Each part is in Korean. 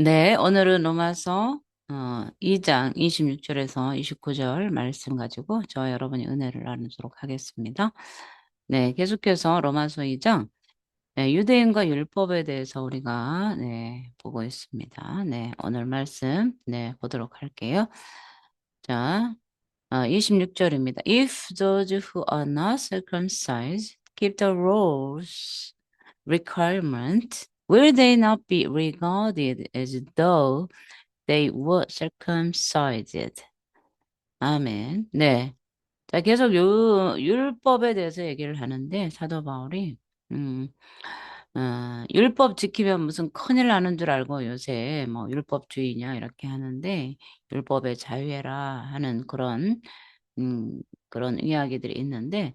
네, 오늘은 로마서 어, 2장 26절에서 29절 말씀 가지고 저와 여러분이 은혜를 나누도록 하겠습니다. 네, 계속해서 로마서 2장 네, 유대인과 율법에 대해서 우리가 네, 보고 있습니다. 네, 오늘 말씀 네, 보도록 할게요. 자, 어, 26절입니다. If those who are not circumcised keep the rules requirement, will they not be regarded as though they were circumcised? 아멘. 네. 자, 계속 요, 율법에 대해서 얘기를 하는데, 사도 바울이, 음, 어, 율법 지키면 무슨 큰일 나는 줄 알고 요새 뭐 율법주의냐 이렇게 하는데, 율법의 자유해라 하는 그런, 음, 그런 이야기들이 있는데,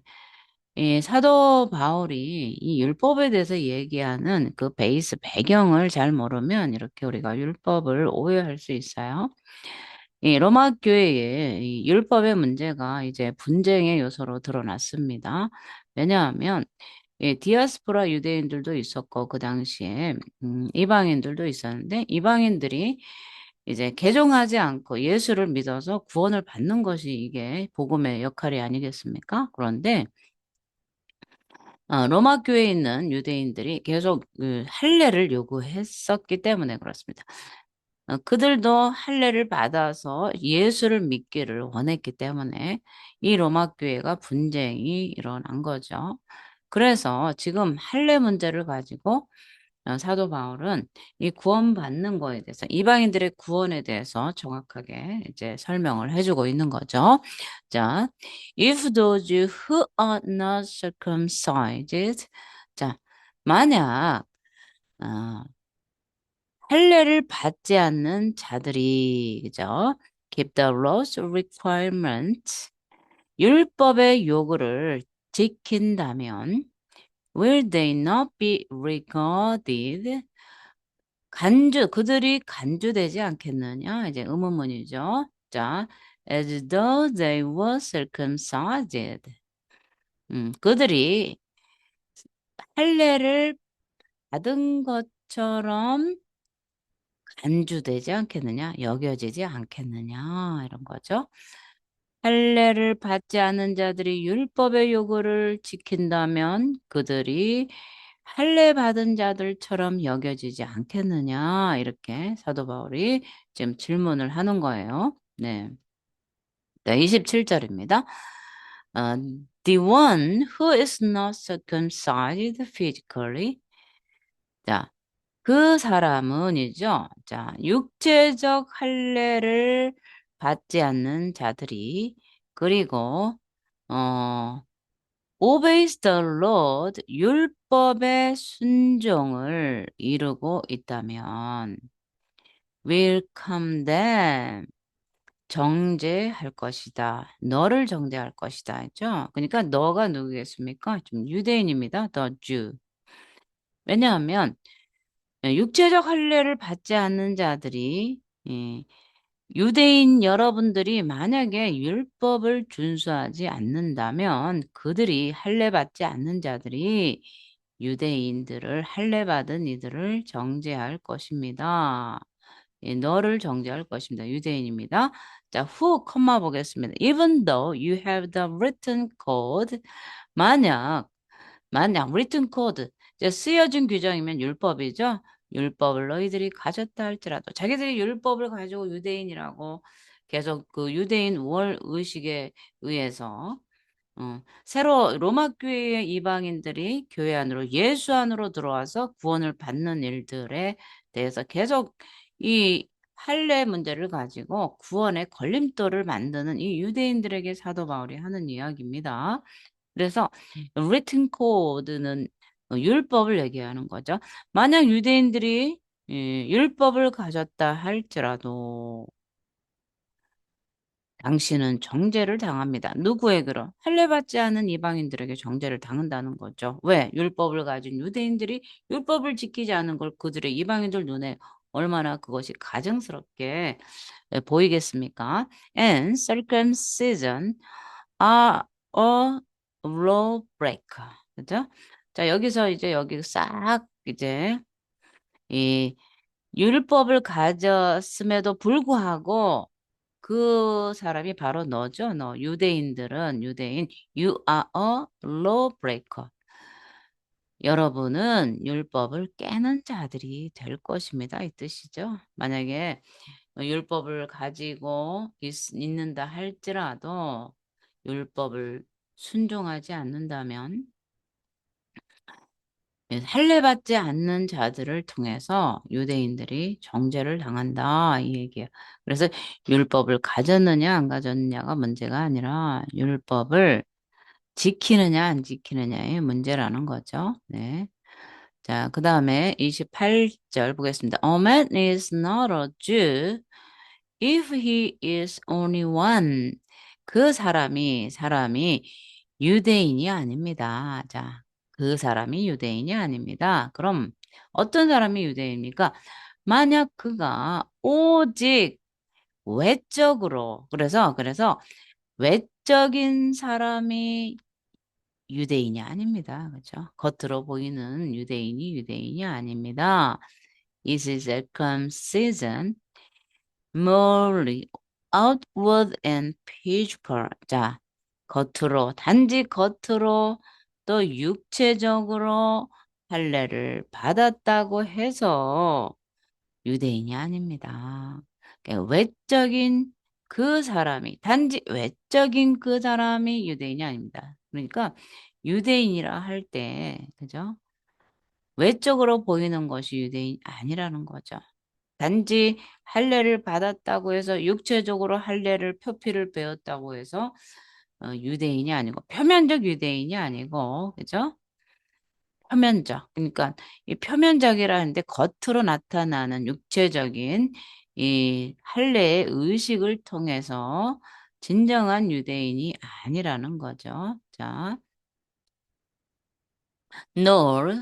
이 사도 바울이 이 율법에 대해서 얘기하는 그 베이스 배경을 잘 모르면 이렇게 우리가 율법을 오해할 수 있어요. 이 로마 교회의 이 율법의 문제가 이제 분쟁의 요소로 드러났습니다. 왜냐하면 이 디아스포라 유대인들도 있었고 그 당시에 음, 이방인들도 있었는데 이방인들이 이제 개종하지 않고 예수를 믿어서 구원을 받는 것이 이게 복음의 역할이 아니겠습니까? 그런데 어, 로마 교회에 있는 유대인들이 계속 그 할례를 요구했었기 때문에 그렇습니다. 어, 그들도 할례를 받아서 예수를 믿기를 원했기 때문에 이 로마 교회가 분쟁이 일어난 거죠. 그래서 지금 할례 문제를 가지고 어, 사도 바울은 이 구원받는 거에 대해서 이방인들의 구원에 대해서 정확하게 이제 설명을 해주고 있는 거죠. 자, if those who are not circumcised, 자, 만약 어, 할례를 받지 않는 자들이 그죠? keep the laws requirements 율법의 요구를 지킨다면 will they not be regarded 간주 그들이 간주되지 않겠느냐 이제 의문문이죠. 자, as though they were circumcised. 음, 그들이 할례를 받은 것처럼 간주되지 않겠느냐, 여겨지지 않겠느냐 이런 거죠. 할례를 받지 않은 자들이 율법의 요구를 지킨다면 그들이 할례 받은 자들처럼 여겨지지 않겠느냐 이렇게 사도 바울이 지금 질문을 하는 거예요. 네. 네, 27절입니다. 어, the one who is not circumcised physically. 자, 그 사람은이죠. 자, 육체적 할례를 받지 않는 자들이 그리고 어 obeys the Lord 율법의 순종을 이루고 있다면 will come them 정죄할 것이다. 너를 정죄할 것이다. 했죠? 그러니까 너가 누구겠습니까? 좀 유대인입니다. the Jew. 왜냐하면 육체적 할례를 받지 않는 자들이 예, 유대인 여러분들이 만약에 율법을 준수하지 않는다면 그들이 할례 받지 않는 자들이 유대인들을 할례 받은 이들을 정죄할 것입니다. 예, 너를 정죄할 것입니다. 유대인입니다. 자, 후 컴마 보겠습니다. Even though you have the written code, 만약 만약 written code 쓰여진 규정이면 율법이죠. 율법을 너희들이 가졌다 할지라도 자기들이 율법을 가지고 유대인이라고 계속 그 유대인 월 의식에 의해서 어, 새로 로마 교회의 이방인들이 교회 안으로 예수 안으로 들어와서 구원을 받는 일들에 대해서 계속 이 할례 문제를 가지고 구원의 걸림돌을 만드는 이 유대인들에게 사도 바울이 하는 이야기입니다. 그래서 written code는 율법을 얘기하는 거죠. 만약 유대인들이 예, 율법을 가졌다 할지라도 당신은 정죄를 당합니다. 누구에게로? 할례 받지 않은 이방인들에게 정죄를 당한다는 거죠. 왜? 율법을 가진 유대인들이 율법을 지키지 않은 걸 그들의 이방인들 눈에 얼마나 그것이 가증스럽게 보이겠습니까? And circumcision are a law breaker. 그죠? 자, 여기서 이제 여기 싹 이제 이 율법을 가졌음에도 불구하고 그 사람이 바로 너죠. 너 유대인들은 유대인 you are a lawbreaker. 여러분은 율법을 깨는 자들이 될 것입니다. 이 뜻이죠. 만약에 율법을 가지고 있, 있는다 할지라도 율법을 순종하지 않는다면 할례받지 않는 자들을 통해서 유대인들이 정죄를 당한다 이 얘기예요. 그래서 율법을 가졌느냐 안 가졌느냐가 문제가 아니라 율법을 지키느냐 안 지키느냐의 문제라는 거죠. 네. 자, 그 다음에 28절 보겠습니다. A man is not a Jew if he is only one. 그 사람이, 사람이 유대인이 아닙니다. 자, 그 사람이 유대인이 아닙니다. 그럼 어떤 사람이 유대인입니까? 만약 그가 오직 외적으로, 그래서, 그래서 외적인 사람이 유대인이 아닙니다. 그렇죠? 겉으로 보이는 유대인이 유대인이 아닙니다. Is circumcision merely outward and physical. 자, 겉으로 단지 겉으로 또 육체적으로 할례를 받았다고 해서 유대인이 아닙니다. 그러니까 외적인 그 사람이 단지 외적인 그 사람이 유대인이 아닙니다. 그러니까 유대인이라 할 때 그죠? 외적으로 보이는 것이 유대인 아니라는 거죠. 단지 할례를 받았다고 해서 육체적으로 할례를 표피를 배웠다고 해서 어, 유대인이 아니고 표면적 유대인이 아니고 그죠? 표면적. 그러니까 이 표면적이라는데 겉으로 나타나는 육체적인 이 할례의 의식을 통해서 진정한 유대인이 아니라는 거죠. 자, nor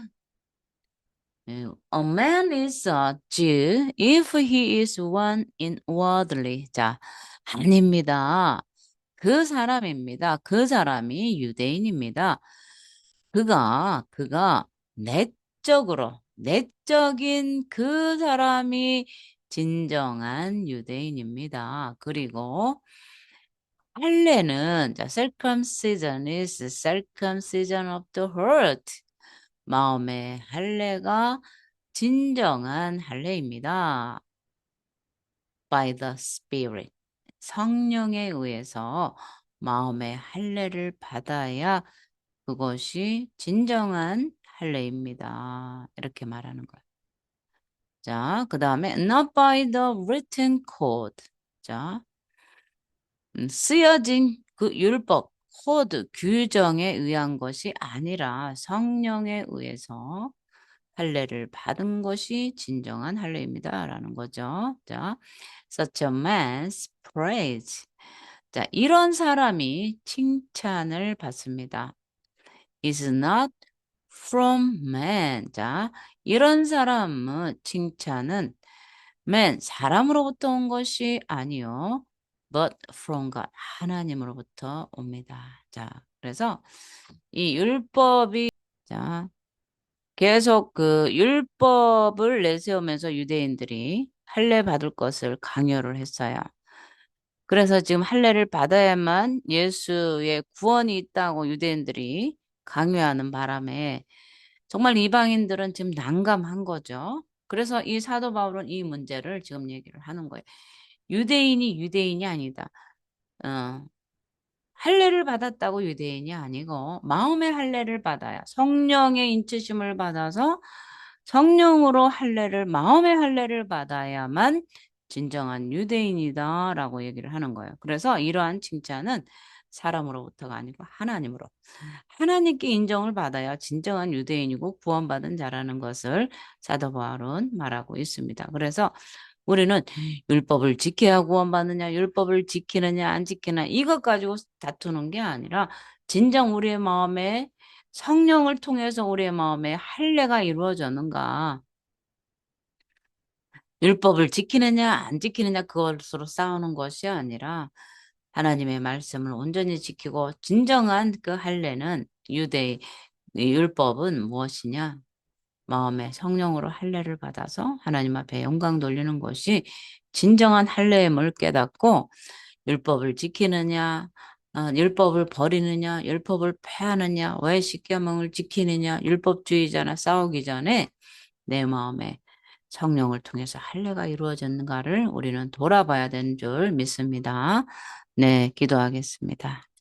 a man is a Jew if he is one inwardly. 자, 아닙니다. 그 사람입니다. 그 사람이 유대인입니다. 그가, 그가 내적으로, 내적인 그 사람이 진정한 유대인입니다. 그리고 할례는 자, circumcision is circumcision of the heart. 마음의 할례가 진정한 할례입니다. by the spirit. 성령에 의해서 마음의 할례를 받아야 그것이 진정한 할례입니다. 이렇게 말하는 거예요. 자, 그 다음에 not by the written code. 자, 음, 쓰여진 그 율법, 코드, 규정에 의한 것이 아니라 성령에 의해서 할례를 받은 것이 진정한 할례입니다. 라는 거죠. 자, such a man's praise. 자, 이런 사람이 칭찬을 받습니다. is not from man. 자, 이런 사람은 칭찬은 man, 사람으로부터 온 것이 아니요. but from God, 하나님으로부터 옵니다. 자, 그래서 이 율법이 자, 계속 그 율법을 내세우면서 유대인들이 할례 받을 것을 강요를 했어요. 그래서 지금 할례를 받아야만 예수의 구원이 있다고 유대인들이 강요하는 바람에 정말 이방인들은 지금 난감한 거죠. 그래서 이 사도 바울은 이 문제를 지금 얘기를 하는 거예요. 유대인이 유대인이 아니다. 어, 할례를 받았다고 유대인이 아니고 마음의 할례를 받아야 성령의 인치심을 받아서 성령으로 할례를 마음의 할례를 받아야만 진정한 유대인이다라고 얘기를 하는 거예요. 그래서 이러한 칭찬은 사람으로부터가 아니고 하나님으로 하나님께 인정을 받아야 진정한 유대인이고 구원받은 자라는 것을 사도 바울은 말하고 있습니다. 그래서 우리는 율법을 지켜야 구원받느냐, 율법을 지키느냐, 안 지키느냐, 이것 가지고 다투는 게 아니라, 진정 우리의 마음에 성령을 통해서 우리의 마음에 할례가 이루어졌는가, 율법을 지키느냐, 안 지키느냐, 그것으로 싸우는 것이 아니라, 하나님의 말씀을 온전히 지키고, 진정한 그 할례는 유대, 율법은 무엇이냐? 마음에 성령으로 할례를 받아서 하나님 앞에 영광 돌리는 것이 진정한 할례의 뭘 깨닫고 율법을 지키느냐, 어, 율법을 버리느냐, 율법을 폐하느냐, 왜 십계명을 지키느냐, 율법주의자나 싸우기 전에 내 마음에 성령을 통해서 할례가 이루어졌는가를 우리는 돌아봐야 되는 줄 믿습니다. 네, 기도하겠습니다.